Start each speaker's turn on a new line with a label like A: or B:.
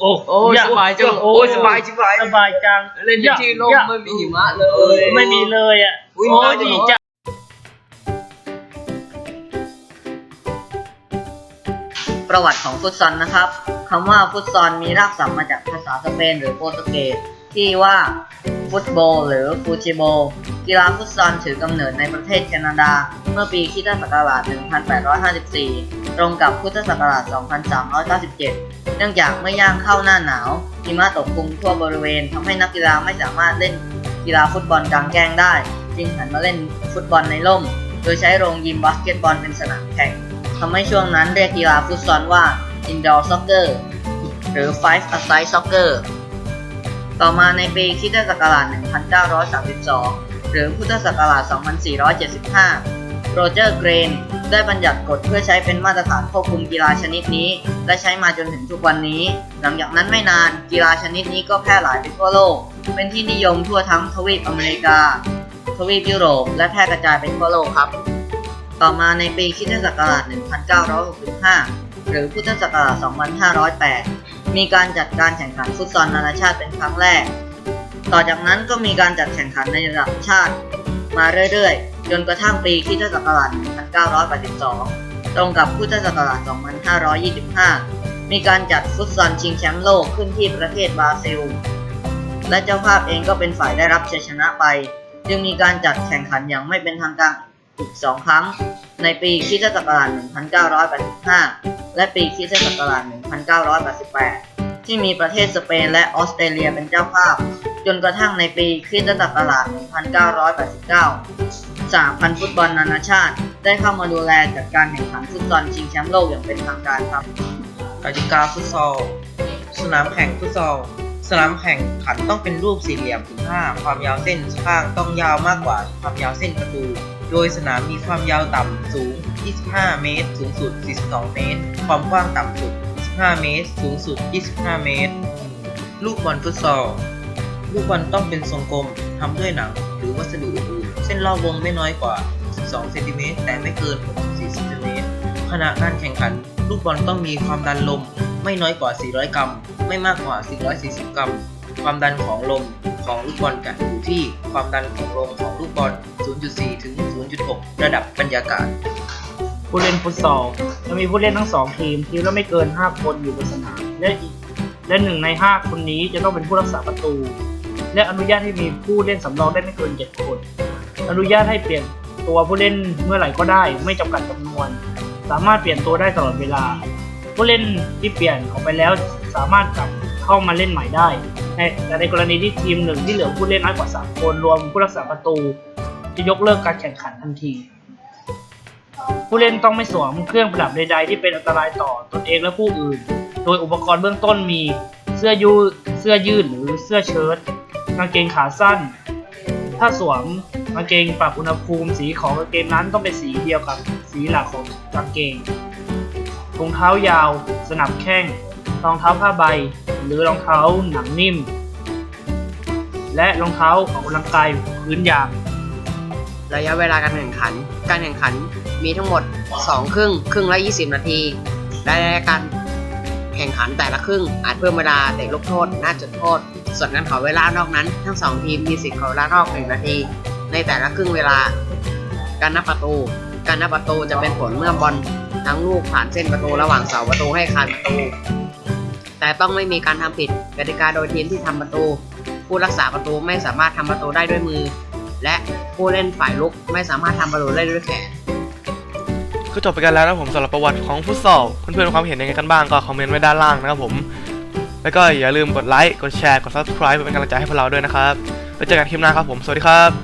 A: โอ้
B: โอ้ยสบายจังโอ้ยสบายสบาย
C: สบายจัง
B: เล่นในที่ร่มไม่มีหิมะเลย
C: ไม่มีเลยอะ
B: อุ๊ย
C: โอ้
B: น่ายจะ
C: ดี
B: บอก
C: จัง
A: ประวัติของฟุตซอลนะครับคำว่าฟุตซอลมีรากศัพท์มาจากภาษาสเปนหรือโปรตุเกสที่ว่าฟุตบอลหรือฟูติโบ กีฬาฟุตซอลถือกำเนิดในประเทศแคนาดา เมื่อปีคริสตศักราช 1854 ตรงกับพุทธศักราช 2397 เนื่องจากเมื่อย่างเข้าหน้าหนาวหิมะตกคลุมทั่วบริเวณทำให้นักกีฬาไม่สามารถเล่นกีฬาฟุตบอลกลางแจ้งได้ จึงหันมาเล่นฟุตบอลในร่ม โดยใช้โรงยิมบาสเกตบอลเป็นสนามแข่งทำให้ช่วงนั้นเรียกกีฬาฟุตซอลว่า indoor soccer หรือ five a side soccer ต่อมาในปีคริสตศักราช1932 หรือพุทธศักราช 2475 โรเจอร์เกรน ได้บัญญัติกฎเพื่อใช้เป็นมาตรฐานควบคุมกีฬาชนิดนี้ และใช้มาจนถึงทุกวันนี้ หลังจากนั้นไม่นานกีฬาชนิดนี้ก็แพร่หลายไปทั่วโลก เป็นที่นิยมทั่วทั้งทวีปอเมริกา ทวีปยุโรป และแพร่กระจายไปทั่วโลกครับ ต่อมาในปีคริสตศักราช 1965 หรือพุทธศักราช 2508 มีการจัดการแข่งขันฟุตซอลนานาชาติเป็นครั้งแรก ต่อจากนั้นก็มีการจัดแข่งขันในระดับชาติ มาเรื่อยๆ จนกระทั่งปีคริสตศักราช1982 ตรงกับพุทธศักราช2525 มีการจัดฟุตซอลชิงแชมป์โลกขึ้นที่ประเทศบราซิล และเจ้าภาพเองก็เป็นฝ่ายได้รับชัยชนะไป จึงมีการจัดแข่งขันอย่างไม่เป็นทางการอีก2ครั้ง ในปีคริสตศักราช1985 และปีคริสตศักราช1988 ที่มีประเทศสเปนและออสเตรเลียเป็นเจ้าภาพ จนกระทั่งในปีคริสตศักราช 1989 สหพันธ์ฟุตบอลนานาชาติ ได้เข้ามาดูแลจัดการแข่งขันฟุตซอลชิงแชมป์โลกอย่างเป็นทางการครับ
D: กติกาฟุตซอล สนามแข่งฟุตซอล สนามแข่งขันต้องเป็นรูปสี่เหลี่ยมผืนผ้าความยาวเส้นข้างต้องยาวมากกว่าความยาวเส้นประตู โดยสนามมีความยาวต่ำสูง 25 เมตร สูงสุด 42 เมตร ความกว้างต่ำสุด 15 เมตร สูงสุด 25 เมตร ลูกบอลฟุตซอล ลูกบอลต้องเป็นทรงกลมทำด้วยหนังหรือวัสดุอื่นเส้นรอบวงไม่น้อยกว่า 12 เซนติเมตรแต่ไม่เกิน 64 เซนติเมตรขณะการแข่งขัน ลูกบอลต้องมีความดันลมไม่น้อยกว่า 400 กรัม ไม่มากกว่า 440 กรัม ความดันของลมของลูกบอลจะอยู่ที่ความดันของลมของลูกบอล 0.4 ถึง 0.6 ระดับบรรยากาศ
C: ผู้เล่นฟุตซอลจะมีผู้เล่นทั้งสองทีม ทีมละไม่เกิน 5 คนอยู่บนสนาม และอีกและหนึ่งใน 5 คนนี้จะต้องเป็นผู้รักษาประตู และอนุญาตให้มีผู้เล่นสำรองได้ไม่เกิน 7 คน อนุญาตให้เปลี่ยนตัวผู้เล่นเมื่อไหร่ก็ได้ ไม่จำกัดจำนวน สามารถเปลี่ยนตัวได้ตลอดเวลา ผู้เล่นที่เปลี่ยนออกไปแล้วสามารถกลับเข้ามาเล่นใหม่ได้ในแต่ในกรณีที่ทีมหนึ่งที่เหลือผู้เล่นน้อยกว่า 3 คนรวมผู้รักษาประตู จะยกเลิกการแข่งขันทันที ผู้เล่นต้องไม่สวมเครื่องประดับใดๆที่เป็นอันตรายต่อตนเองและผู้อื่น โดยอุปกรณ์เบื้องต้นมีเสื้อยืดเสื้อยืดหรือเสื้อเชิ้ต กางเกงขาสั้น ถ้าสวมกางเกงปรับอุณหภูมิ สีของกางเกงนั้นต้องเป็นสีเดียวกับสีหลักของกางเกงถุงเท้ายาว สนับแข้งรองเท้าผ้าใบ หรือรองเท้าหนังนิ่ม และรองเท้าออกกำลังกายพื้นยาง
B: ระยะเวลาการแข่งขัน การแข่งขันมีทั้งหมด 2 ครึ่ง ครึ่งละ 20 นาที และการแข่งขันแต่ละครึ่งอาจเพิ่มเวลาเตะลูกโทษหน้าจุดโทษ ส่วนการขอเวลานอกนั้น ทั้ง2ทีมมีสิทธิ์ขอเวลานอก1นาที ในแต่ละครึ่งเวลา การนับประตู การนับประตูจะเป็นผลเมื่อบอลทั้งลูกผ่านเส้นประตูระหว่างเสาประตูให้คานประตู แต่ต้องไม่มีการทำผิดกติกาโดยทีมที่ทำประตู ผู้รักษาประตูไม่สามารถทำประตูได้ด้วยมือ และผู้เล่นฝ่ายลุกไม่สามารถทำประตูได้ด้วยแขน
E: ก็จบไปกันแล้วนะผมสำหรับประวัติของฟุตซอลเพื่อนๆความเห็นยังไงกันบ้างก็คอมเมนต์ไว้ด้านล่างนะครับผม แล้วก็อย่าลืมกดไลค์ กดแชร์ กด subscribe เพื่อเป็นกำลังใจให้พวกเราด้วยนะครับ แล้วเจอกันคลิปหน้าครับผม สวัสดีครับ